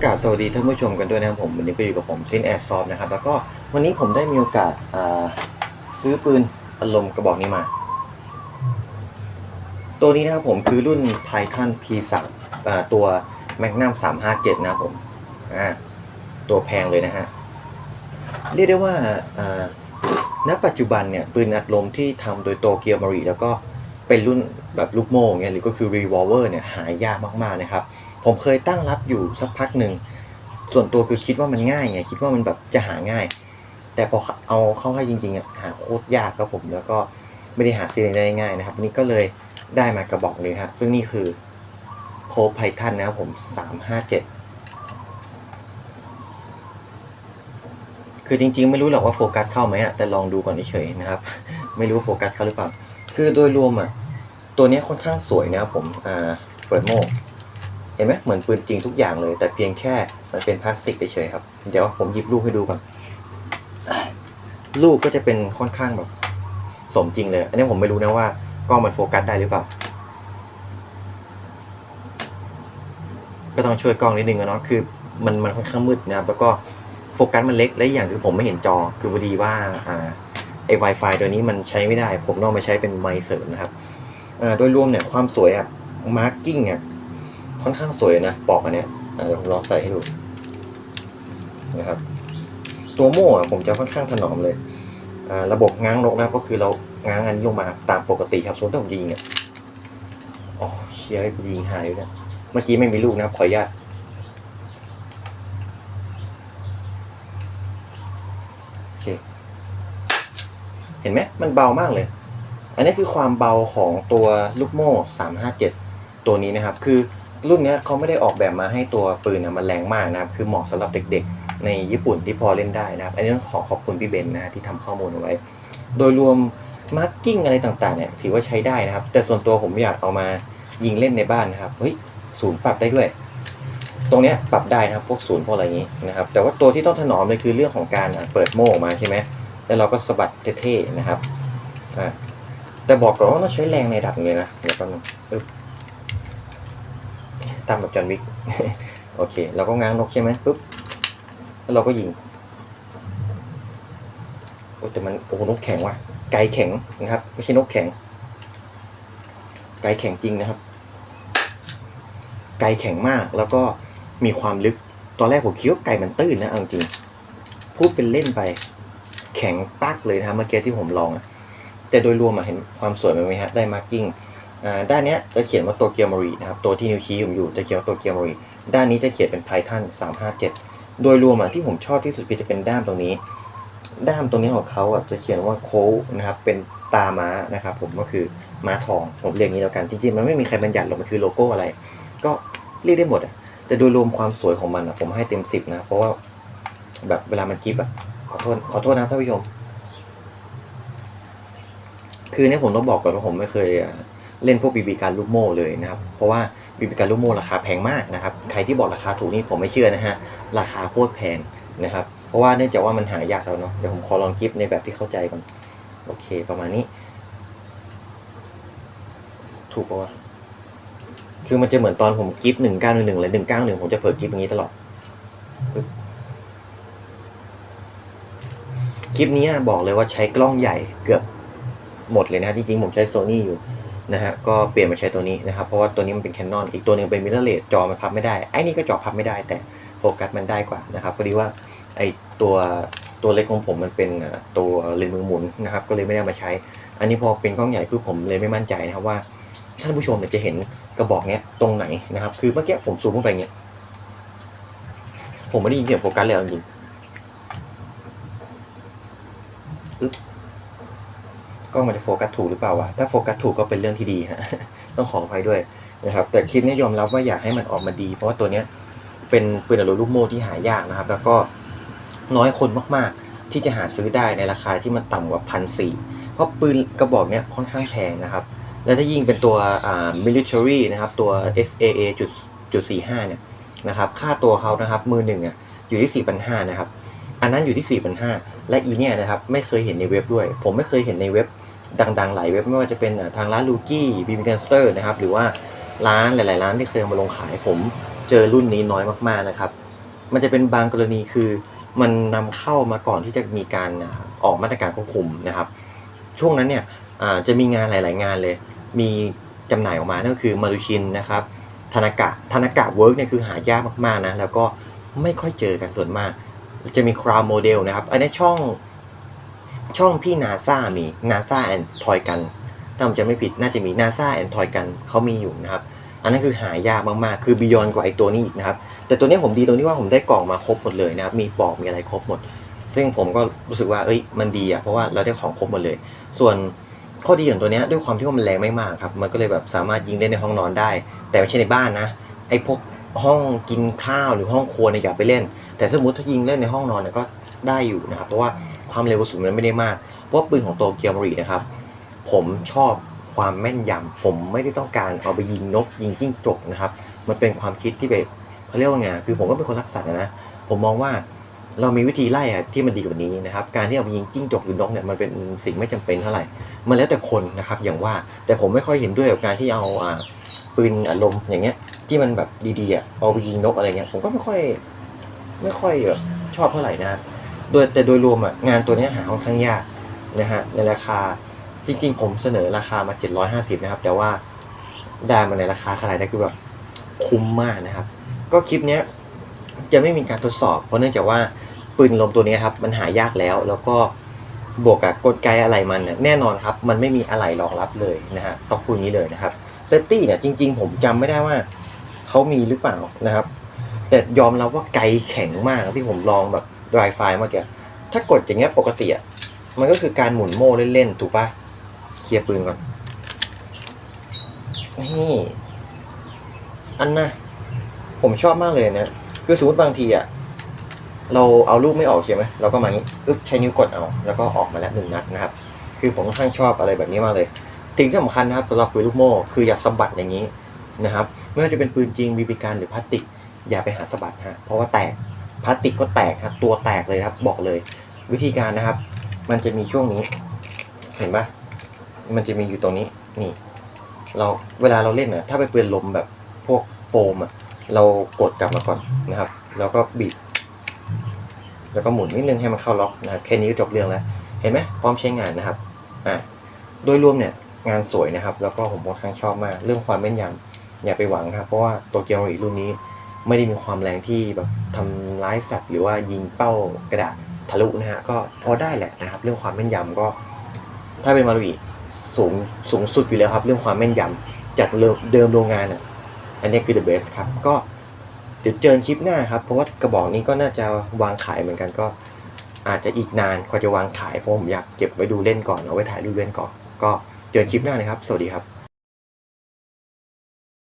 ก็กราบสวัสดีท่านผู้ชมกันด้วยนะครับผมวันนี้ก็อยู่กับผมซินแอร์ซอฟนะครับแล้วก็วันนี้ผมได้มีโอกาสาซื้อปืนอารมณ์กระบอกนี้มา ตัวนี้นะครับผมคือรุ่น Python P3 ตัว Magnum 357 นะครับผมตัวแพงเลยนะฮะเรียกได้ว่าอ่าณปัจจุบันเนี่ยปืนอัดลมที่ทำโดยโตเกียวมารีแล้วก็เป็นรุ่นแบบลูกโม่เงี้ยหรือก็คือ revolver เนี่ยหายากมากๆนะครับ ผมเคยตั้งรับอยู่สักพักหนึ่ง ส่วนตัวคือคิดว่ามันง่ายไง คิดว่ามันแบบจะหาง่าย แต่พอเอาเข้าให้จริงๆอะหาโคตรยากครับผม แล้วก็ไม่ได้หาซื้อได้ง่ายนะครับ วันนี้ก็เลยได้มากระบอกเลยฮะ ซึ่งนี่คือโคไพทันนะครับผม357คือจริงๆ ไม่รู้หรอกว่าโฟกัสเข้าไหมอะแต่ลองดูก่อนเฉยๆนะครับ ไม่รู้โฟกัสเข้าหรือเปล่า คือโดยรวมอะตัวนี้ค่อนข้างสวยนะครับผม อ่า เปิดโม่เห็นไหมเหมือนปืนจริงทุกอย่างเลย แต่เพียงแค่มันเป็นพลาสติกเฉยๆครับ เดี๋ยวผมหยิบลูกให้ดูก่อนลูกก็จะเป็นค่อนข้างแบบ สมจริงเลย อันนี้ผมไม่รู้นะว่ากล้องมันโฟกัสได้หรือเปล่า ก็ต้องช่วยกล้องนิดนึงอะเนาะคือ มันมันค่อนข้างมืดนะครับแล้วก็โฟกัสมันเล็กและอย่างคือผมไม่เห็นจอคือพอดีว่าอ่าไอ้ Wi-Fi ตัวนี้มันใช้ไม่ได้ ผมต้องมาใช้เป็นไมค์เสริมนะครับอ่าโดยรวมเนี่ยความสวยอะมาร์กิ้งอะ ค่อนข้างสวยนะปอกอันเนี้ยเดี๋ยวผมลองใส่ให้ดูนะครับ ตัวโม่อะผมจะค่อนข้างถนอมเลยระบบง้างนกนะก็คือเราง้างอันนี้ลงมาตามปกติครับส่วนที่ผมยิงอะอ๋อเชียร์ให้ยิงหายเลยนะเมื่อกี้ไม่มีลูกนะครับ ขออนุญาตโอเค เห็นไหมมันเบามากเลย อันนี้คือความเบาของตัวลูกโม่357 ตัวนี้นะครับ คือ รุ่นนี้เขาไม่ได้ออกแบบมาให้ตัวปืนนะมันแรงมากนะครับ คือเหมาะสำหรับเด็กๆ ในญี่ปุ่นที่พอเล่นได้นะครับ อันนี้ต้องขอขอบคุณพี่เบนนะที่ทำข้อมูลเอาไว้ โดยรวมมาร์กิ้งอะไรต่างๆเนี่ยถือว่าใช้ได้นะครับ แต่ส่วนตัวผมอยากเอามายิงเล่นในบ้านนะครับ เฮ้ยศูนย์ปรับได้ด้วย ตรงนี้ปรับได้นะครับ พวกศูนย์พวกอะไรนี้นะครับ แต่ว่าตัวที่ต้องถนอมเลยคือเรื่องของการเปิดโม่ออกมาใช่ไหมแล้วเราก็สะบัดเท่ๆนะครับ แต่บอกก่อนว่าต้องใช้แรงในดับหนึงเลยนะเดี๋ยวแป๊บนึง ตามแบบจอห์นวิก โอเค เราก็ง้างนกใช่ไหมปุ๊บ แล้วเราก็ยิง โอ้แต่มัน โอ้ นกแข็งว่ะ ไกแข็งนะครับ ไม่ใช่นกแข็ง ไกแข็งจริงนะครับ ไกแข็งมาก แล้วก็มีความลึก ตอนแรกผมคิดว่าไก่มันตื้นนะเอาจริง พูดเป็นเล่นไป แข็งปักเลยนะครับเมื่อกี้ที่ผมลองอะแต่โดยรวมอะเห็นความสวยไหมฮะ ได้มาร์กิ้ง ด้านนี้จะเขียนว่าโตเกียวมารีนะครับตัวที่นิ้วชี้ผมอยู่จะเขียนว่าโตเกียวมารีด้านนี้จะเขียนเป็นไททัน357 โดยรวมอะที่ผมชอบที่สุดคือจะเป็นด้ามตรงนี้ ด้ามตรงนี้ของเขาอะจะเขียนว่าโค้นะครับเป็นตาม้านะครับผมก็คือม้าทองผมเรียกงี้แล้วกันจริงๆมันไม่มีใครบัญญัติหรอกมันคือโลโก้อะไร ก็เรียกได้หมดอะแต่โดยรวมความสวยของมันอะผมให้เต็มสิบนะเพราะว่าแบบเวลามันกิฟอะขอโทษขอโทษนะท่านผู้ชม คือเนี่ยผมต้องบอกก่อนว่าผมไม่เคยอะ เล่นพวกบีบีการลูกโม่เลยนะครับเพราะว่าบีบีการลูกโม่ราคาแพงมากนะครับใครที่บอกราคาถูกนี่ผมไม่เชื่อนะฮะราคาโคตรแพงนะครับเพราะว่าเนื่องจากว่ามันหายากแล้วเนาะเดี๋ยวผมขอลองกิฟในแบบที่เข้าใจก่อนโอเคประมาณนี้ ถูกปะวะคือมันจะเหมือนตอนผมกิฟหนึ่งเก้าหนึ่งหนึ่งเลยหนึ่งเก้าหนึ่งผมจะเผลอกิฟอย่างนี้ตลอดคลิปนี้บอกเลยว่าใช้กล้องใหญ่เกือบหมดเลยนะจริงๆผมใช้โซนี่อยู่ นะฮะก็เปลี่ยนมาใช้ตัวนี้นะครับ เพราะว่าตัวนี้มันเป็นแคนนอนอีกตัวหนึงเป็นมิเรอร์เลสจอมันพับไม่ได้ ไอ้นี่ก็จอพับไม่ได้แต่โฟกัสมันได้กว่านะครับพอดีว่าไอ้ตัวตัวเล็กของผมมันเป็นตัวเลนส์มือหมุนนะครับ ก็เลยไม่ได้มาใช้ อันนี้พอเป็นกล้องใหญ่คือผมเลยไม่มั่นใจนะครับว่าท่านผู้ชมจะเห็นกระบอกเนี้ยตรงไหนนะครับ คือเมื่อกี้ผมซูมเข้าไปเงี้ยผมไม่ได้ยินเสียงโฟกัสเลยเอาจริงปึ๊บ กล้องมันจะโฟกัสถูกหรือเปล่าวะถ้าโฟกัสถูกก็เป็นเรื่องที่ดีฮะต้องขออภัยด้วยนะครับ แต่คลิปนี้ยอมรับว่าอยากให้มันออกมาดี เพราะว่าตัวเนี้ยเป็นปืนอลูลูกโม่ที่หายากนะครับ แล้วก็น้อยคนมากๆ ที่จะหาซื้อได้ในราคาที่มันต่ำกว่าพันสี่เพราะปืนกระบอกเนี้ยค่อนข้างแพงนะครับ แล้วถ้ายิ่งเป็นตัวอ่า military นะครับตัว SAA จุดจุดสี่ห้าเนี่ยนะครับ ค่าตัวเขานะครับมือหนึ่งอะอยู่ที่สี่พันห้านะครับอันนั้นอยู่ที่4,500 และอีเนี่ยนะครับไม่เคยเห็นในเว็บด้วย ผมไม่เคยเห็นในเว็บ ดังๆ หลายเว็บไม่ว่าจะเป็นทางร้านลูกี้บีบีกันสเตอร์นะครับ หรือว่าร้านหลาย ๆ ร้านที่เคยมาลงขายผมเจอรุ่นนี้น้อยมากๆนะครับ มันจะเป็นบางกรณีคือมันนำเข้ามาก่อนที่จะมีการออกมาตรการควบคุมนะครับ ช่วงนั้นเนี่ยจะมีงานหลาย ๆ งานเลย มีจำหน่ายออกมานั่นก็คือมารุชินนะครับธนากะธนากะเวิร์กเนี่ยคือหายากมากๆนะแล้วก็ไม่ค่อยเจอกันส่วนมาก จะมีคราวโมเดลนะครับ อันนี้ช่อง ช่องพี่นาซามีนาซาแอนทอยกันถ้าผมจะไม่ผิดน่าจะมีนาซาแอนทอยกันเขามีอยู่นะครับ อันนั้นคือหายากมากๆ คือบิยอนกว่าไอตัวนี้อีกนะครับ แต่ตัวนี้ผมดีตรงที่ว่าผมได้กล่องมาครบหมดเลยนะครับ มีปลอกมีอะไรครบหมด ซึ่งผมก็รู้สึกว่าเอ้ยมันดีอะเพราะว่าเราได้ของครบหมดเลย ส่วนข้อดีของตัวนี้ด้วยความที่ว่ามันแรงไม่มากครับ มันก็เลยแบบสามารถยิงเล่นในห้องนอนได้ แต่ไม่ใช่ในบ้านนะ ไอพวกห้องกินข้าวหรือห้องครัวเนี่ยอย่าไปเล่น แต่สมมติถ้ายิงเล่นในห้องนอนเนี่ยก็ ได้อยู่นะครับเพราะว่าความเร็วกระสุนมันไม่ได้มาก เพราะปืนของตัวเกียวมารีนะครับ ผมชอบความแม่นยำผมไม่ได้ต้องการเอาไปยิงนกยิงจิ้งจกนะครับ มันเป็นความคิดที่แบบเขาเรียกว่าไงคือผมก็เป็นคนรักสัตว์นะผมมองว่าเรามีวิธีไล่อะที่มันดีกว่านี้นะครับ การที่เอาไปยิงจิ้งจกหรือนกเนี่ยมันเป็นสิ่งไม่จำเป็นเท่าไหร่ มันแล้วแต่คนนะครับอย่างว่าแต่ผมไม่ค่อยเห็นด้วยกับการที่เอาอ่าปืนอารมณ์อย่างเงี้ย ที่มันแบบดีๆอะเอาไปยิงนกอะไรเงี้ยผมก็ไม่ค่อย ไม่ค่อยแบบชอบเท่าไหร่นะครับ โดยแต่โดยรวมอะงานตัวนี้หาค่อนข้างยากนะฮะในราคาจริง ๆ ผมเสนอราคามา 750 นะครับ แต่ว่าได้มาในราคาขนาดนี้คือแบบคุ้มมากนะครับ ก็คลิปเนี้ยจะไม่มีการทดสอบ เพราะเนื่องจากว่าปืนลมตัวนี้ครับมันหายากแล้ว แล้วก็บวกกับกลไกอะไรมันเนี่ยแน่นอนครับ มันไม่มีอะไรรองรับเลยนะฮะต้องพูดนี้เลยนะครับเซฟตี้เนี่ยจริง ๆ ผมจำไม่ได้ว่าเขามีหรือเปล่านะครับ แต่ยอมรับว่าไกลแข็งมากที่ผมลองแบบ ดรายไฟเมื่อกี้ถ้ากดอย่างเงี้ยปกติอะมันก็คือการหมุนโม่เล่นๆ ถูกปะเคลียร์ปืนก่อน นี่ อันน่ะผมชอบมากเลยนะ คือสมมติบางทีอะ เราเอาลูกไม่ออกใช่ไหมเราก็มางี้อึ๊บใช้นิ้วกดเอา แล้วก็ออกมาแล้วหนึ่งนัดนะครับ คือผมค่อนข้างชอบอะไรแบบนี้มากเลย สิ่งที่สำคัญนะครับสำหรับปืนลูกโม่คืออย่าสะบัดอย่างนี้นะครับ ไม่ว่าจะเป็นปืนจริงบีบีการหรือพลาสติก อย่าไปหาสะบัดฮะ เพราะว่าแตก พลาสติกก็แตกครับ ตัวแตกเลยครับ บอกเลย วิธีการนะครับ มันจะมีช่วงนี้ เห็นปะมันจะมีอยู่ตรงนี้ นี่ เราเวลาเราเล่นนะถ้าไปเปืนลมแบบพวกโฟมอะเรากดกลับมาก่อนนะครับ แล้วก็บีบแล้วก็หมุนนิดนึงให้มันเข้าล็อกนะครับแค่นี้ก็จบเรื่องแล้ว เห็นไหมพร้อมใช้งานนะครับอ่าโดยรวมเนี่ยงานสวยนะครับ แล้วก็ผมค่อนข้างชอบมาก เรื่องความแม่นยำอย่าไปหวังครับ เพราะว่าตัวเกียวรีรุ่นนี้ ไม่ได้มีความแรงที่แบบทำร้ายสัตว์หรือว่ายิงเป้ากระดาษทะลุนะฮะก็พอได้แหละนะครับ เรื่องความแม่นยำก็ ถ้าเป็นมารุอิสูงสูงสุดอยู่แล้วครับ เรื่องความแม่นยำจากเดิมเดิมโรงงานอะอันนี้คือ the best ครับ ก็เดี๋ยวเจอคลิปหน้าครับ เพราะว่ากระบอกนี้ก็น่าจะวางขายเหมือนกันก็ อาจจะอีกนานกว่าจะวางขายเพราะผมอยากเก็บไว้ดูเล่นก่อนเอาไว้ถ่ายรูปเล่นก่อน ก็เจอคลิปหน้านะครับ สวัสดีครับ